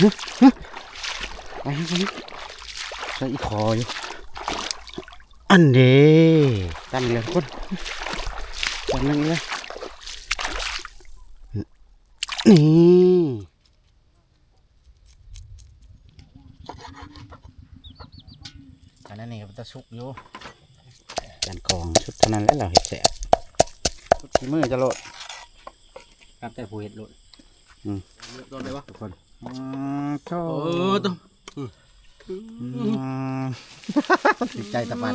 ฮึฮึไปใส่อีคออยู่อันเดตั้งเลยคนตั้งเลยนี่อันนั้นนี่ก็จะสุกอยู่การกองชุดเท่านั้นแล้วเราเห็ดแสบชุดที่มือจะโหลดครับแต่ผู้เห็ดโหลดอืมโดนเลยวะทุกคน อืมโชเออต้องอืมติดใจตะปัน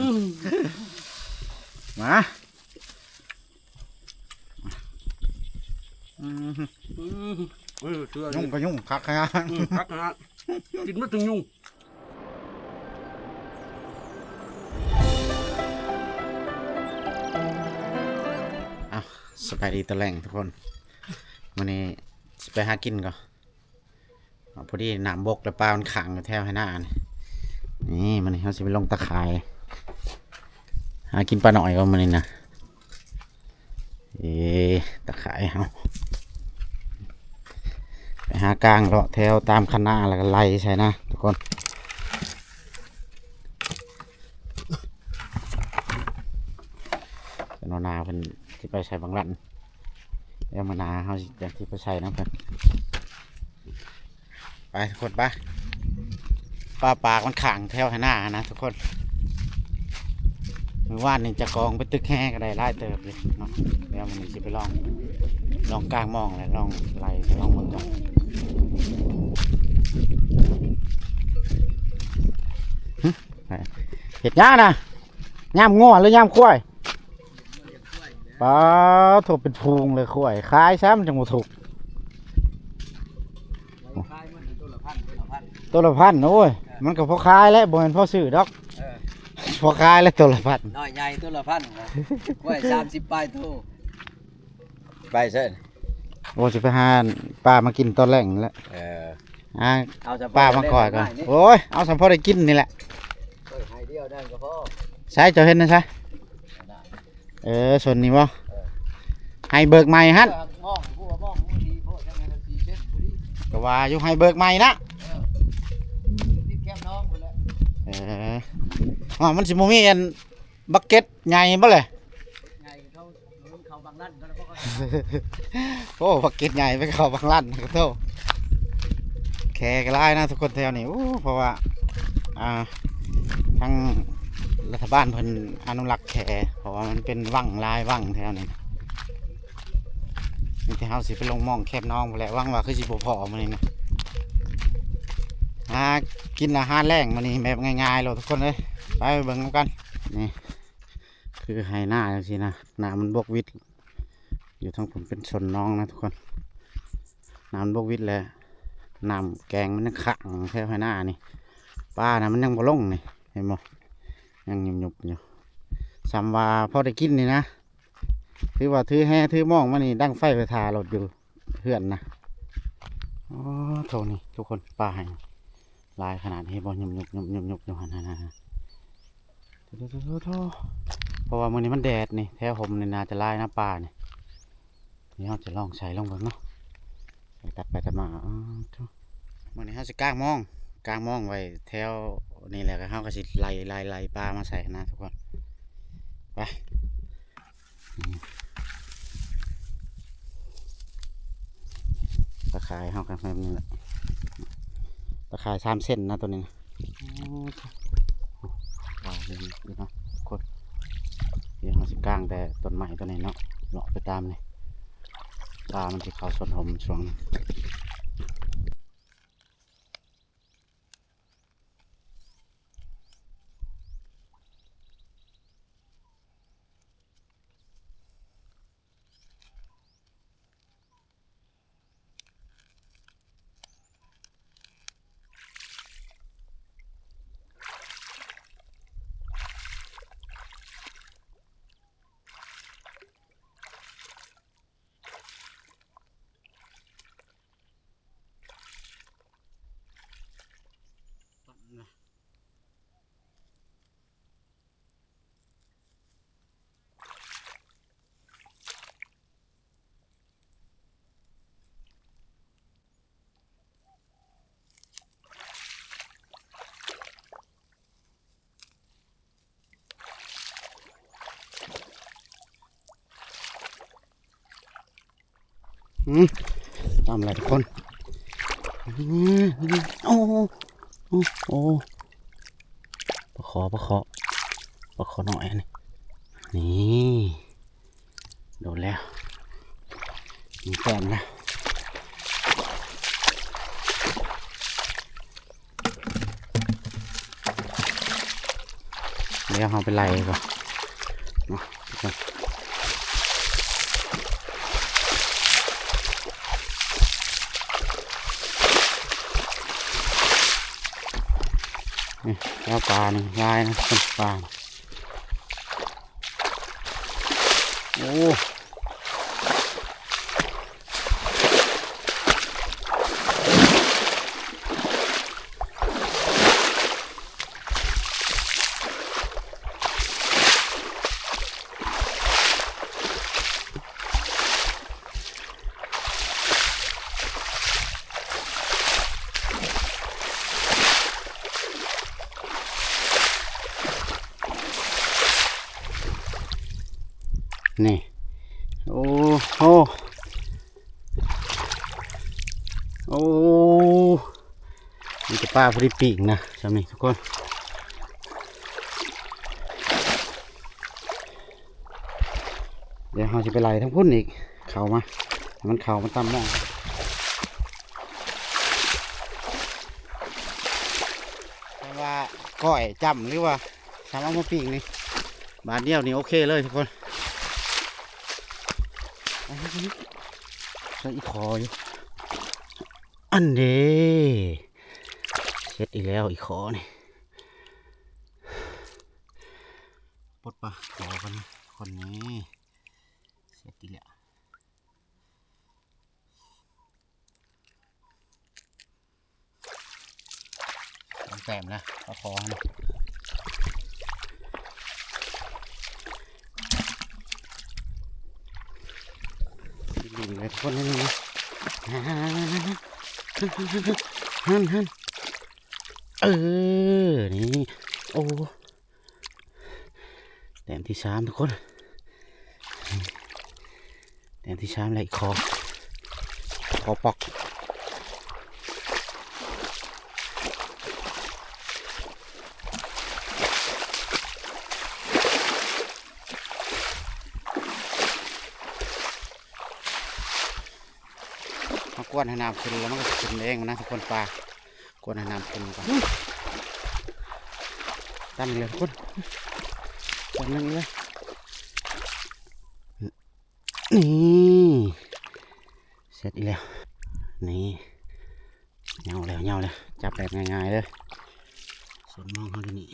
มาอืมเออเชื่อยุ่งก็ยุ่งคักฮะพักนะกินไม่ถึงยุงเอาสบายดีตะแหล่งทุกคนวันนี้สิไปหากินก่อนเอา พอดีน้ำบกแล้วปลามันขังแถวให้หน้านี่นี่มันเขาสิไปลงตะข่ายหากินปลาหน่อยก็มันนี่นะเอ๊ตะข่ายเขาไปหากลางเลาะแถวตามคณะแล้วก็ไล่ใช่นะทุกคนนวนาเพิ่นที่ไปใช้บางรันแล้วมานาเขาจากที่ไปใช้นะเพิ่น ไปทุกคนไปปลาปากมันขังแถวให้น้านะทุกคนมือว่านนี่จะกองไปตึกแห้ก็ได้ไล่เติบเลยเนาะแล้วมันจะไปลองลองกลางมองเลยลองไล่ลองมึงก่อนเห็ดย่านะย่ามง้อหรือย่ามข้วยปลาถูกเป็นพุงเลยข้วยคล้ายซ้ำจังหวะถูก คายมันตัวละพัน ตัวละพันตัวละพันโอ้ย มันก็พอคล้ายแล้วบ่เห็นพอซื้อดอกเออ พอคล้ายแล้วตัวละพันน้อยใหญ่ตัวละพันนะกล้วยสามสิบปลายตัวไปเส้นโอ้จะไปหาปลามากินตอนแรกนี่แหล้วเอออ่าเอาจะป้ามาก่อนก่อนโอ้ยเอาสัมพอได้กินนี่แหละให้เดียวได้ก็พอใช่เจ้าเห็นนะใช่เออส่วนนี้บ่ให้เบิกใหม่ฮั่นมองผู้ว่ามองผู้ดีผู้จังไงก็สี่เจ็ดผู้ดีก็ว่าอยู่ให้เบิกใหม่นะ อออ๋อมันสิบ่มีอันบักเก็ตใหญ่บ่เลยไงเขาเขาบางนั่นก็แล้วก็โอ้บักเก็ตใหญ่ไปเข้าบางร้านก็โตแขกหลายนะทุกคนแถวนี้โอ้เพราะว่าอ่าทางรัฐบาลเพิ่นอนุรักษ์แขเพราะว่ามันเป็นวังลายวังแถวนี้นี่ที่เฮาสิไปลงมองแคบน้องไปแหละวังว่าคือสิบ่พอมื้อนี้นะ หากินอาหารแรงมื้อนี้แบบง่ายๆเลยทุกคนเลยไปเบิ่งกันนี่คือไฮหน้าจังซี่นะหน้ามันบกวิดอยู่ทางผมเป็นชนน้องนะทุกคนน้ำมันบกวิดแหละน้ำแกงมันยังขังแค่ไฮหน้านี่ปลานะมันยังบ่ลงนี่เห็นบ่ยังหยุบๆอยู่ซ้ำว่าพอได้กินนี่นะถือว่าถือแห่ถือมองมานี่ดั้งไฟไปทารถอยู่เพื่อนนะอ๋อโทนี่ทุกคนป่าให้ ลายขนาดนี้บอลยุบยุบยุบยุบยุบอยู่หันหันหันหันโถ่โถ่โถ่โถ่เพราะว่ามื้อนี้มันแดดนี่แถวผมนี่นาจะลายหน้าป่านี่นี่เราจะลองใส่ลงเบิ่งเนาะใส่ตัดไปตัดมาอ๋อโถ่มื้อนี้เราจะกางมองกางมองไว้แถวนี่แหละก็เฮาก็สิไล่ไล่ไล่ปลามาใส่นะทุกคนไปตะข่ายเฮากันแบบนี้แหละ ตะข่ายสามเส้นนะตัวนี้นะว้าวดีดีเนาะกดเดี๋ยวเราสิกลางแต่ต้นไม้ตัวนี้เนาะเลาะไปตามเลยปลามันจะเข้าสวนผมช่วงนี้ มทำอะไรทุกคนโอ้โอ้โอ้โอ้ปะขอปะขอปะขอหน่อยนี่นี่โดนแล้วมีแต้มแล้วเดี๋ยวเอาไปไล่ก่อน นี่แล้วปลาหนึ่งลายนะปลาโอ้นี่ โอ้โหโอ้นี่จะ ปลาพอดีปีกนะสามีทุกคนเดี๋ยวเราจะไปไล่ทั้งพุ่นอีก เข่ามา มันเข่ามันตำมองว่าก้อยจำหรือว่าทำเอามาปีกนี่ บาทเดียวนี่โอเคเลยทุกคนอาไปนี่ใส่อีคออยู่อันเด้ เสร็จอีกแล้วอีกคอนี่ปลดปะขอกันนะคนนี้เสร็จอีกแล้วต้องแต้มนะปลาคอนะดินเลยคนนี้นะฮันฮันฮัน เออ นี่ โอ้แต้มที่สามทุกคนแต้มที่สามเลคอคอปอกมากวนให้น้ำขึ้นแล้วมันก็ขึ้นเองนะทุกคนปลา กวนให้น้ำขึ้นก่อนตั้งเลยทุกคนตั้งเลยนี่เสร็จอีกแล้ว นี่เหงาแล้วเหงาแล้วจับแบบง่ายๆเลยส่วนมองเขาดูนี่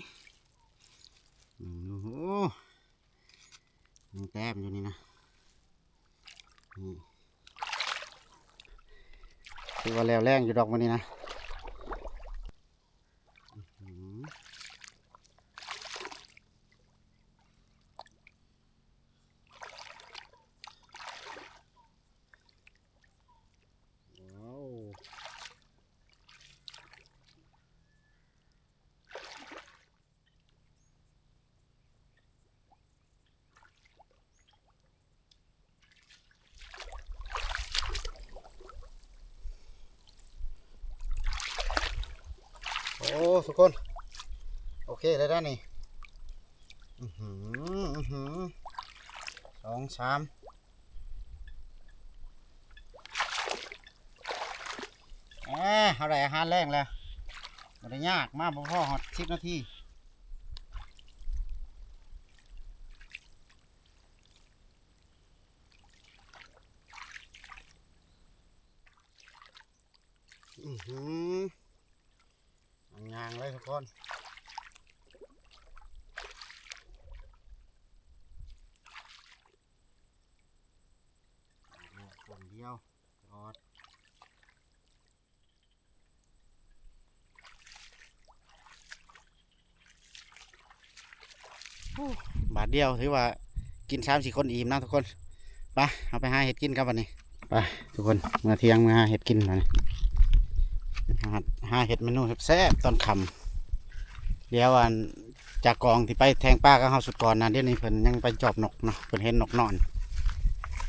โอ้โหยังแต้มอยู่นี่นะนี่คือว่าแล้วแรงอยู่ดอกมันนี่นะอื้อหือว้าว โอ้ทุกคน โอเคเลยได้ นี่สองสามแหมเอาได้อาหารแรงแล้วไม่ได้ยากมากพ่อหอดสิบนาทีอือหืองางเลยทุกคนเดียวจอดโอ้บาท เดียวถือว่ากินสามสี่คนอิ่มนะทุกคนไปเอาไปหาเห็ดกินกันวันนี้ไปทุกคนเมื่อเที่ยงมาหาเห็ดกินวันนี้หาหาเห็ดเมนูแซ่บๆตอนค่ำเดี๋ยวอันจากกองที่ไปแทงป้าก็เฮาสุดก่อนนะเดี๋ยวนี้เพิ่นยังไปจอบนกเนาะเพิ่นเห็นนกนอน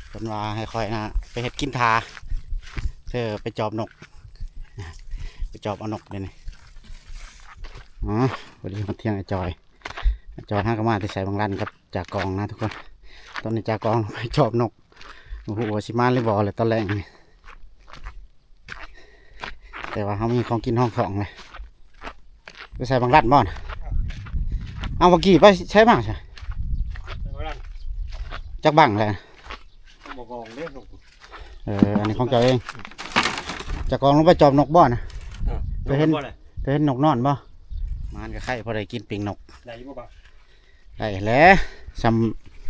เพิ่นว่าให้คอยนะไปเฮ็ดกินทาเธอไปจอบนก ไปจอบเอานกเลยนี่อ๋อวันนี้มาเที่ยงไอ้จอยไอ้ จอยห้างก็มาที่ใส่บางรันครับจากกองนะทุกคน ตอนนี้จากกองไปจอบนกโอ้โหสิมาหรือบอเลยตอนแรกนี่แต่ว่าเขามีของกินห้องของเลยไปใส่บางรันบ่อนเอาเมื่อกี้ไปใช้บ้างใช่จักบังเลยบอกกองเล่นนกเอออันนี้ของเจ้าเองจะกองลงไปจอบนกบ่อนะไปเห็นบ่เลยเคยเห็นนกนอนบ่มันก็ไข่พอได้กินปิงนกได้บ่บ่ ได้แล้วซ้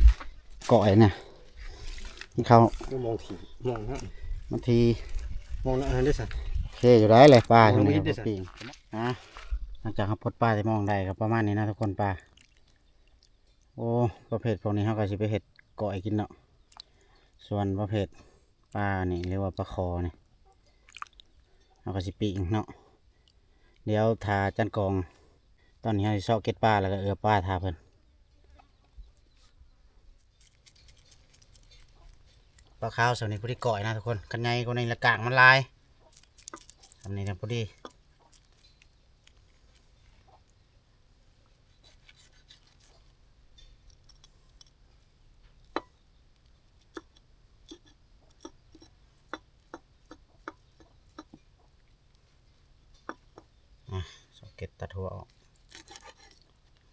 ำก่อยเนี่ยที่เขามองถีมองฮะบางทีมองอันนั้นได้สั่นเคอยู่ได้เลยปลาโอ้ตรงยนี้ไม่ได้ครับสักปิงนะหลังจากเขาพดปลาที่มองได้ก็ประมาณนี้นะทุกคนปลาโอ้ประเภทพวกนี้เขาก็สิไปเห็ดก่อยกินเนาะส่วนประเภทปลานี่เรียกว่าปลาคอนี่เขาก็สิปิงเนาะเดี๋ยวทาจันกอง ตอนนี้ให้ซอกเก็ตปลาแล้วก็เอือปลาทาเพิ่น ปลาขาวสำนี้พอดีก่อยนะทุกคนกันไงก็ในละกางมันลายสำนี้นะพอดีซอกเก็ตตัดหัวออก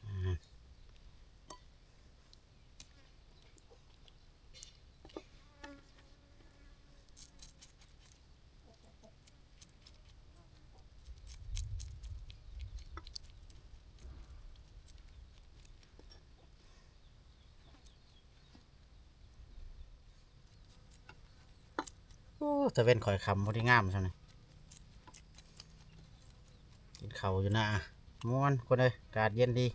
อ่า โอ้ตะเว้นข่อยคำพอดีงามใช่ไหมกินเข่าอยู่นะม้วนคนเลยอากาศเย็นดี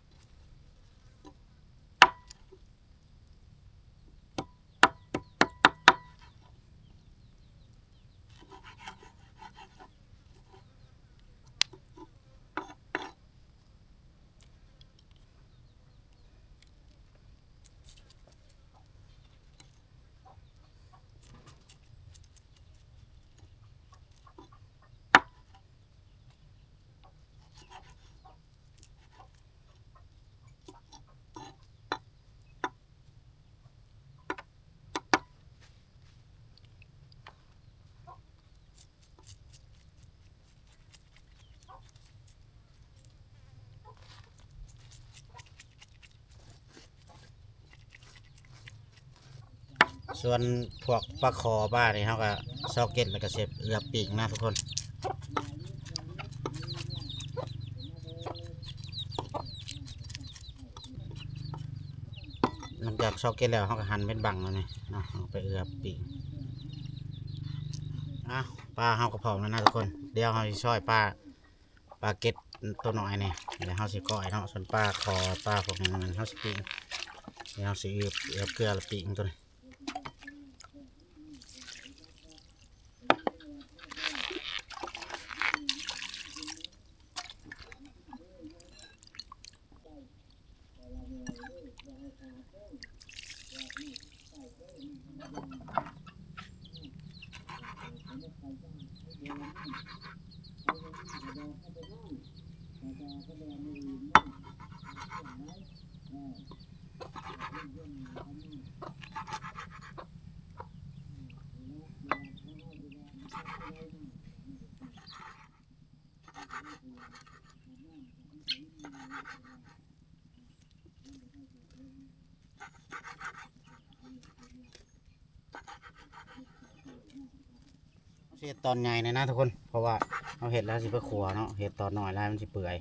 ส่วนพวกปลาคอบ้านี่เขาก็ซอกเก็ตแล้วก็เสียบเอือบปีกนะทุกคน หลังจากซอกเก็ตแล้วเขาก็หั่นเป็นบังแล้วนี่เนาะเอาไปเอือบปีกอ้าวปลาเขาก็พร้อมแล้วนะทุกคน เดี๋ยวเขาจะช่อยปลาปลาเก็ตตัวน้อยนี่เดี๋ยวเขาสิก้อยเนาะส่วนปลาคอปลาพวกนี้มันเขาสิปีกเดี๋ยวเขาสิเอือบเอือบเกลือแล้วปีกตัวนี้ เห็ดตอนใหญ่นะนะทุกคน เพราะว่าเอาเห็ดแล้วสิไปขัวเนาะ เห็ดตอนหน่อยแล้วมันสิเปื่อย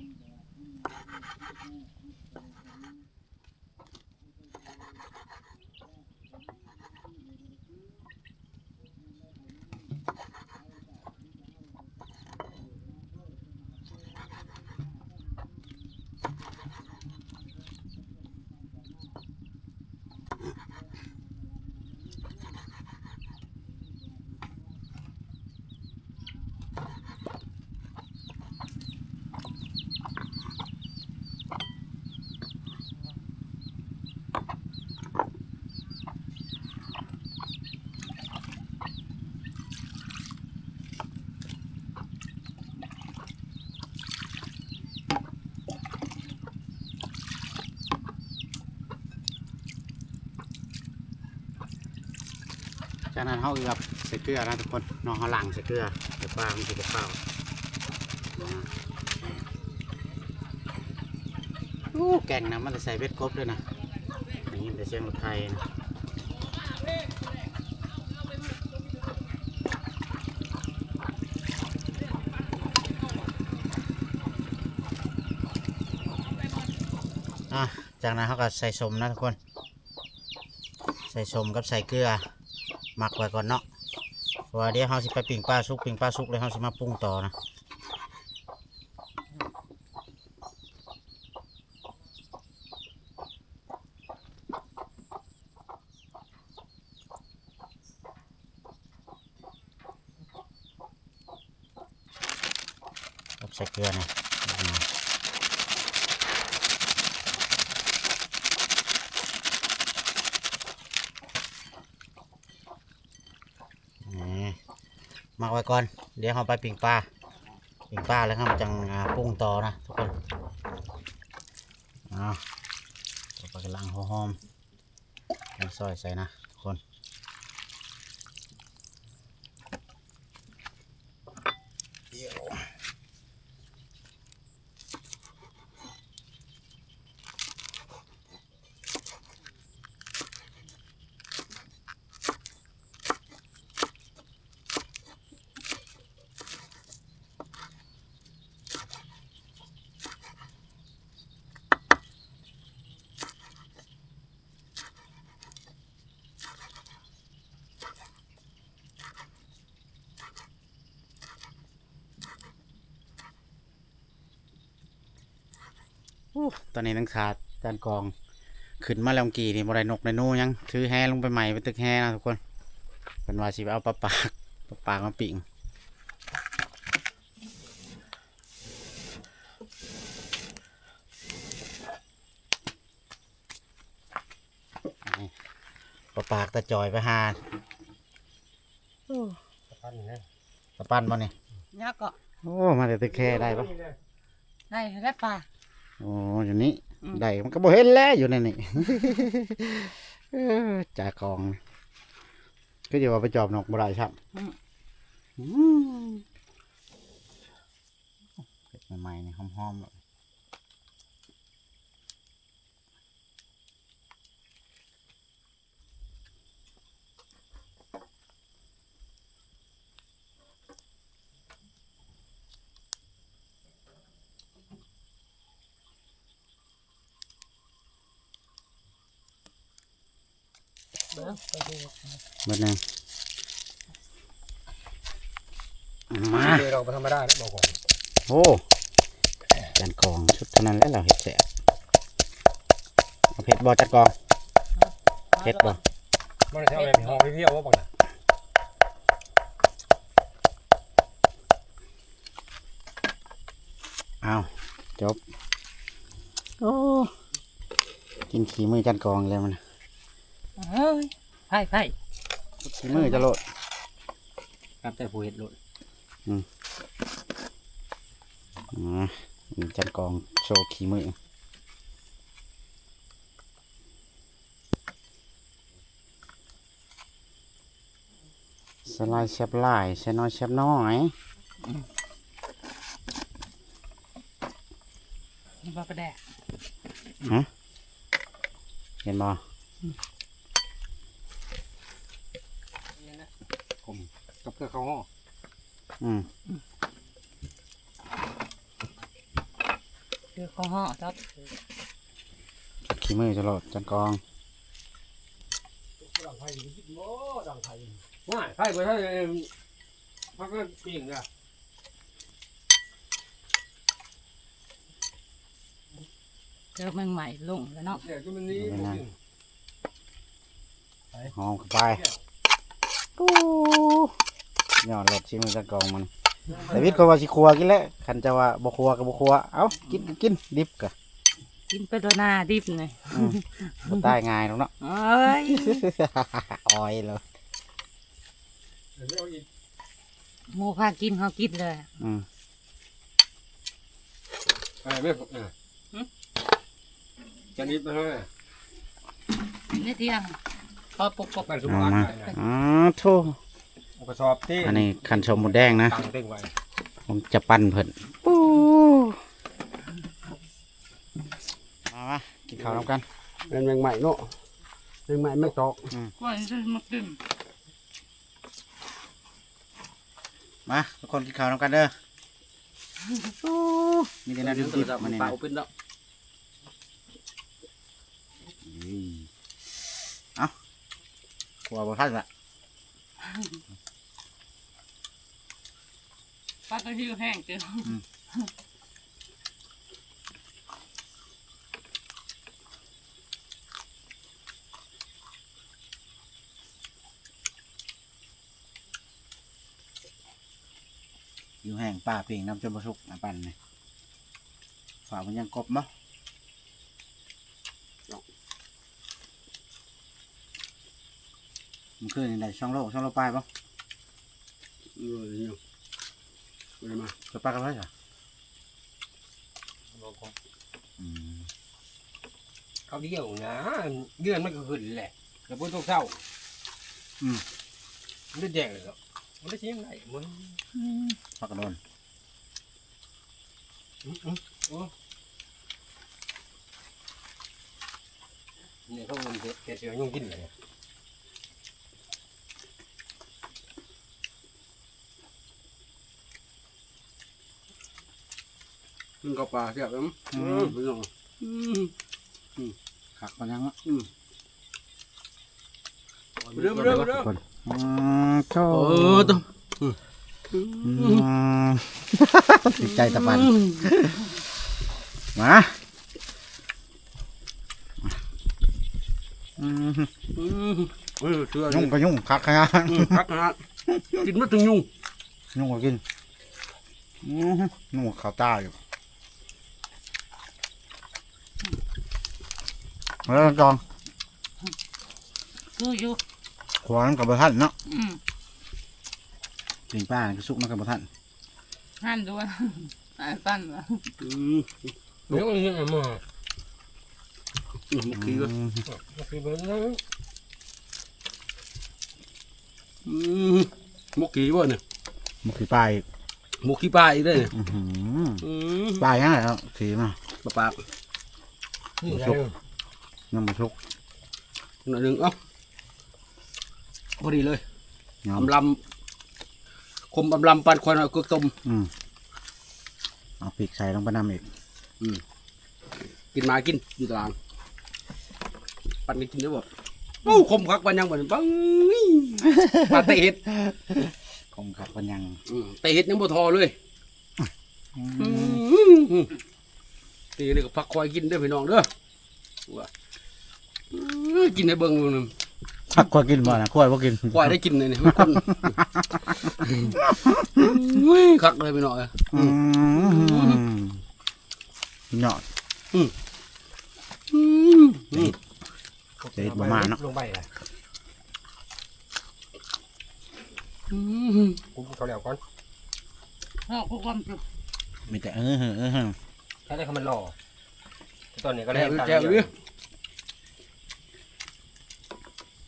จากนั้นเขาเอือบใส่เกลือนะทุกคนนองเขาหลังใส่เกลือเดี๋ยวปลามันจะเปล่านะโอ้แกงนะมันจะใส่เบ็ดครบด้วยนะอย่างนี้แต่เชียงรถไทยนะจากนั้นเขาก็ใส่สมนะทุกคน ใส่สมกับใส่เกลือ หมักไว้ก่อนเนาะว่าเดี๋ยวเราสิไปปิ่งปลาสุกปิ่งปลาสุกเลยเราสิมาปรุงต่อนะใส่เกลือนะอืมนี่หมักไว้ก่อน เดี๋ยวเราไปปิ่งปลาปิ่งปลาแล้วครับจังปรุงต่อนะทุกคนเอาต่อไปกำลังหอมๆน้ำซอยใส่นะทุกคน อู้ ตอนนี้นังขาดจานกอง ขึ้นมาแล้วเมื่อกี้นี่บไรนกในนู่ยังถือแฮลงไปใหม่ไปตึกแฮนะทุกคนเป็นว่าสิไปเอาปลาปากปลาปากมาปิ่งนี่ปลาปากตะจอยไปหาพันนี่นะตะปั้นบ่นี่ยักษ์ก็โอ้ มาแต่ตึกแฮได้ปะได้ได้ปลา โอ้อยู่นี่อืมได้มันก็บ่เห็นแล้วอยู่ในนี่เออจ่ากองก็จะว่าไปจอบนกบ่ได้ครับอืมเผ็ดใหม่ๆนี่หอมๆ เลยเบิดหนึงมาเดี๋ยวเราไปธรรมดาได้บอกก่อนโอ้จานกองชุดเท่านั้นแล้วเราเห็ดแสบเอาเผ็ดบ่จัดกองเผ็ดบ่มันจะเอาแบบห่อเพี้ยวๆว่าบังนะเอาจบ โอ้ กินขี้มือจานกองเลยมัน เฮ้ยไผ่ไผ่ขี้มือจะโลดครับแต่ผู้เห็ดหลุดอ๋อนี่จานกองโชว์ขี้มือสไลด์เชฟลายใช้น้อยเชฟน้อยนี่ปลากระแดกเห็นบ่ ผม กับเพื่อเขาห่ออืมคือข้าวห่อครับขี้มือจะโลดจานกองว่าไพ่ไปถ้าพักก็ปีงอะเจอแมงใหม่ลงแล้วเนาะเดี๋ยวจะมันนี้หอมเข้าไปปู ยอดโลดชิ้มือจานกองมันแต่วิทย์เขาว่าสิครัวกินแล้วคันจะว่าบ่ครัวก็บ่ครัวเอ้ากินก็กินดิบก็กินไปโดนหน้าดิบเลยอืมบ่ตายง่ายหรอกเนาะ เอ้ยออยเลยเดี๋ยวเอาอีกหมูพากินเขากินเลย อืมไปไม่ผมอะจะนิดมาเท่าไหร่นี่เที่ยงพอปกปกมันสุเอาภาพมาไปนะอ๋อโท กระสอบที่อันนี้คันชมหมูแดงนะ ตังเต็งไว้ผมจะปั้นเพิ่นมามากินข้าวน้ำกันเป็นแมงใหม่เนาะแมงใหม่ไม่ตอกก่อนจะมากินมาทุกคนกินข้าวน้ำกันเด้อมีแต่น้ำดิบๆมาเนี่ยเป่านะเป็นแล้วอืมเอ้าขัวบ่ทันละ ปลากระทิวแห้งจ้ะอยู่แห้งป่าเพียงน้ำจนบสุกน้ำปั่นนี่ฝามันยังกบมั้มันคือในใดช่องโลกช่องโลกปลายปะเออนี่ เอาไปมาจะปลากันไว้เหรออืมเขาเดียวนะเดือนมันก็ขึ้นแหละแล้วพุ่นต้องเศร้ามันได้แจกเลยเหรอมันได้เสียงไหนมันปลากระโดนเนี่ยเขามันเกเสือยุ่งกินเลย ขึ้นกับปลาเสียบแล้วอืมพี่น้องขักมันยังวะเริ่มเริ่มเริ่มคนอืมโชเออต้องอืมติดใจตะปัน มาอืมเออเชื่อยุ่งก็ยุ่งคักขนาดพักนะกินมาถึงยุ่งยุ่งก็กินอืมยุ่งกับข้าวตาอยู่ แล้วจองคืออยู่ขวานกับบะท่านเนาะอืมกินป้านี่ก็สุกนักกับบะท่านหั่นด้วยอ่าปั้นวะเดี๋ยวมันยังไงมาเมื่อกี้ก็อืมคือมันนะมกกี้บ่เนี่ยมันคือปลาอีกมกขี้ปลาอีกได้เนี่ยอื้อหือปลายังไงแล้วสีมาปลาปากนี่ไง ยังมาชุกหน่อยหนึ่งเอ้าพอดีเลยยอมอำลำคมอำลำปันควันเอากึกต้มอืมเอาพริกใส่ลงไปน้ำอีกกินมากินอยู่ตารางปันไปกินได้บ่โอ้คมคักปันยังบ่บังปันเตะเห็ดคงขัดมันยังอืมเตะเห็ดยังบ่ทอเลยอือืมมตีนี่ก็พักคอยกินเด้อพี่น้องเด้อว่า อื้อกินให้เบิ่งดูหนึงขักกล้วยกินบ่นะกล้วยบ่กินควายได้กินเลยนี่มันคนอุ้ยคักเลยพี่น้องเอ้ยอืมเนาะอืมเด็ดประมาณเนาะลงไปเลยอืมกูเขาแล้วก่อนเอากูความสุขมีแต่เออเออเออแค่ได้เขามันหล่อตอนนี้ก็ก็ได้แล้วแก้วเด้อ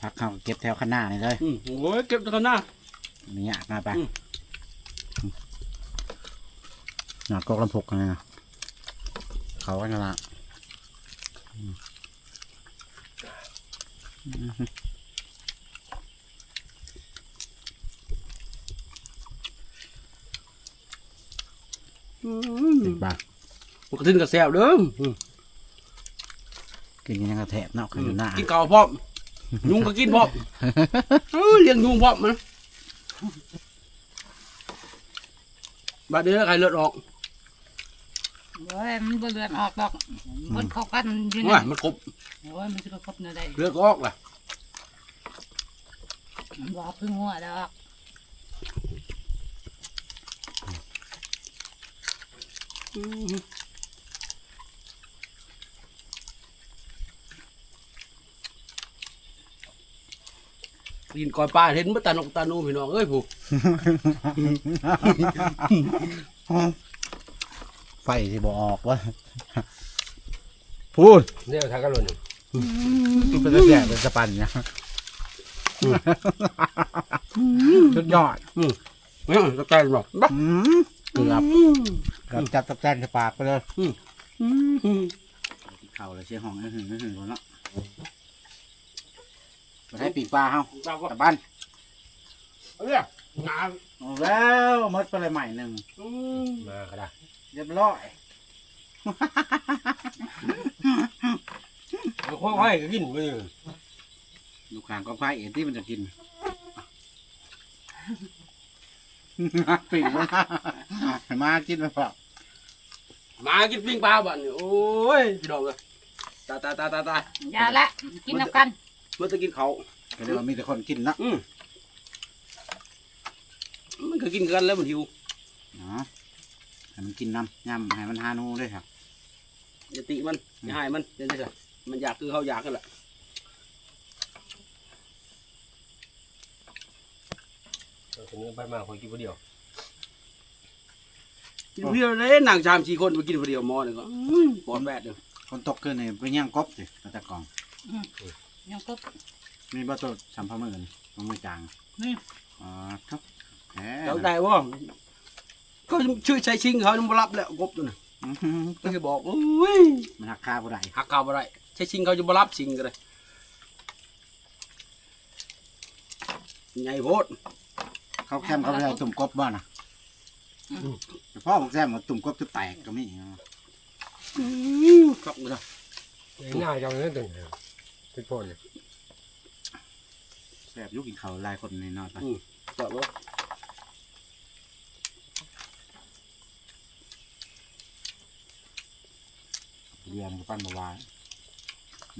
พักเข้าเก็บแถวข้างหน้านี่เลยอืมโอ้ยเก็บตะกันหน้า มีหยาดมาไปอืมหยาดกอกลำพกกันเลยนะเขากันละอืมอืมอืติมดปากมันก็ถึงกับแซ่บเด้ออืมกินยังกระแทบเนาะขึ้นอยู่หน้ากินข้าวพร้อม ยุงก็กินพร้อมเออเลี้ยงยุงพร้อมมันบาดเดือใครเลือดออกโอ้ยมันบ่เลือดออกดอกมันเข้ากันอยู่ว่านี่มันครบโอ้ยมันจะครบเนื้อได้เลือดก็ออกล่ะมันบอกพึ่งหัวดอกอืม กินก่อยปลาเห็นมื่ตานกตานูพี่น้องเอ้ยผู้ไฟสิบออกวะพูดเนี่ยทางกันหล่นเป็นตะแกรงเป็นสปันเนี่ยสุดยอดเนี่ยตะแกรงบอกบักอืมเกือบเกือบจับตะแกรงใส่ปากไปเลยเข่าเลยเชี่ยห้องอื้อหืออื้อหือเนาะ มาให้ปีกปลาเฮาเราก็ตะบันเอ้ยงานเอาแล้วมดไปเลยใหม่หนึ่งมาก็ได้เรียบร้อยเอาข้าวไข่ก็กินไปเลยลูกขางก็พายเอ็นที่มันจะกินปีกมามากินมาเปล่ามากินปิ้งปลาบ้านนี่โอ้ยพี่น้องเลยตายตายตายตายตายอย่าละกินน้ำกัน เมื่อจะกินเขาก็เลยว่ามีแต่คนกินเนาะอืมมันก็กินกันแล้วมันหิวเนาะให้มันกินน้ำย่ำให้มันหาหนูด้วยครับ อย่าติมันอย่าให้มันเดี๋ยวนี้สิมันอยากคือเขาอยากกันแหละเอาถึงนี้ไปมาคอยกินคนเดียวกินเพียวเลยนางชามสี่คนไปกินคนเดียวหมอนี่ก็อื้อปอดแบดเลยคนตกขึ้นนี่ไปย่างกบสิกระตะกอง ยังก็มีบ่ตัวสัมภาระนี่มันไม่จางนี่อ๋อครับแหมเจ้าได้ว่าเขาชื่อใช้ชิงเขายังบ่รับแล้วกบตัวน่ะอื้อหือก็จะบอกโอ้ยมันหักคาบ่ได้หักเขาบ่ได้ใช้ชิงเขาจะบ่รับชิงกันเลยใหญ่โพดเขาแคมเขาไปเอาตุ่มกบบ้าน่ะแต่พ่อบอกแซมว่าตุ่มกบจะแตกก็มีครับเลยไอ้หน้าจังเลยตึง ทุกคนเนี่ยแซบอยุกินเขาวหลายคนในนอนไปจับว่าเรียนกับปั้นบาวาย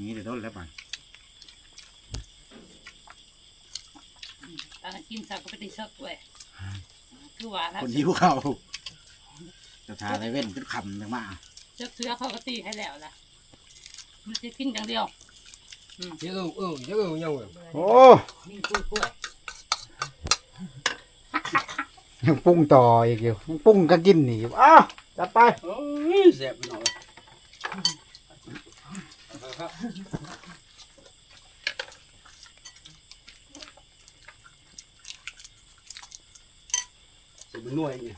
นี่เดี๋ยวโดนแล้วไปตอนกินสักก็ไปติดสักเว้ยคือว่าแล้วคนหิวเขาวจะทาอะไรเว้นเป็นคำจังมาเสือเสือเขาก็ตีให้แล้วล่ะมันจะกินอย่างเดียว เยอะเออเยอะยังเว้ยโอ้นี่กล้ยังปรุงต่ออีกอยู่ยังปรุงก็กินนี่อยู่อ้าวจัดไปโอ้ยแซ่บหน่อยสร็จเป็นหน่วยนี่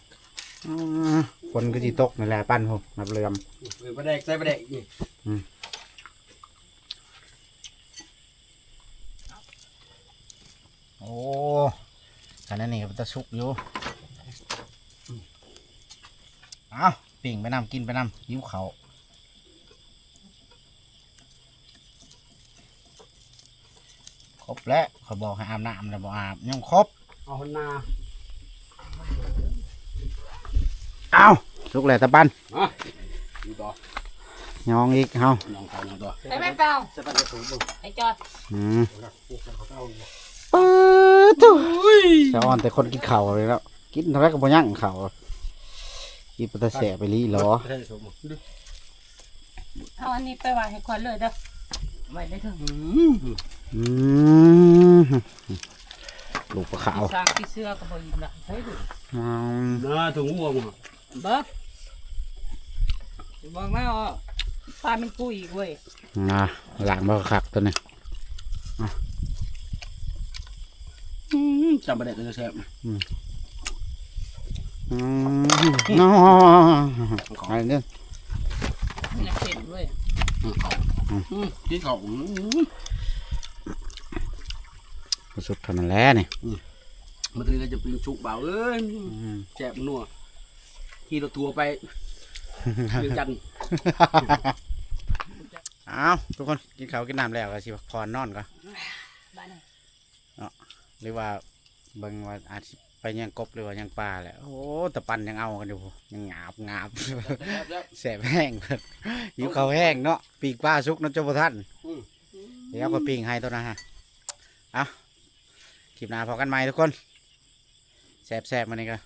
อืมคนก็จีตกนี่แหละปั้นผมนับเรือมเออปลาแดกใส่ปลาแดกนี่ อ้ขนาดนี้ก็เป็นตะสุกอยู่เอาปิ่งไปนำกินไปนำหิวเขาวครบแล้วเขาบอกให้อาบน้ำแล้วบอกอาบยังครบเอาหนาเอาสุกแล้วตะปันอะดูต่อยองอีกเฮาน้องตายน้องตัวไปแม่เปล่าใส่ปลาแดกถูกบ่ไอ้จอยอืม ปื๊ดตุ๊จะอ่อนแต่คนกินข้าวเลยแล้วกินเท่าไรก็บ่ยั่งข้าวกินปลาแสะไปลีหรอใส่ถูกบ่ดูเอาอันนี้ไปไว้ให้ควันเลยเด้อไว้ได้ถึงอืมอืมลูกปลาขาวสร้างที่เสื้อก็บ่ยินละเฮ้ยดูอืมน่าถุงหัวมึงเบิดบอกแล้วอะปลาเป็นกุ้ยอีกเว้ยนะหลังบ่คักตัวนี้ จำปลาแดกก็จะแซ่บอืมน้ออะไรเนี่ยมันจะเผ็ดเว้ยอืมกินของอืมสุดท่านั้นแหละนี่มันเลยจะเป็นชุกเบาเอ้ยแซ่บนัวขี่รถทัวร์ไปเวียงจันทน์เอาทุกคนกินข้าวกินน้ำแล้วก็สิพอนอนก่อนบ้านนี้หรือว่า เบิ่งว่าอาจสิไปยังกบหรือว่ายังปลาแหละโอ้ตะปันยังเอากันอยู่ยังงาบงาบแสบแห้งเพิ่นหิวข้าวแห้งเนาะปีกปลาสุกเนาะเจ้าบ่ท่านอืมเดี๋ยวก็ปิ้งให้ตัวนะฮะเอาคลิปหน้าพอกันใหม่ทุกคนแสบๆมานี่ก็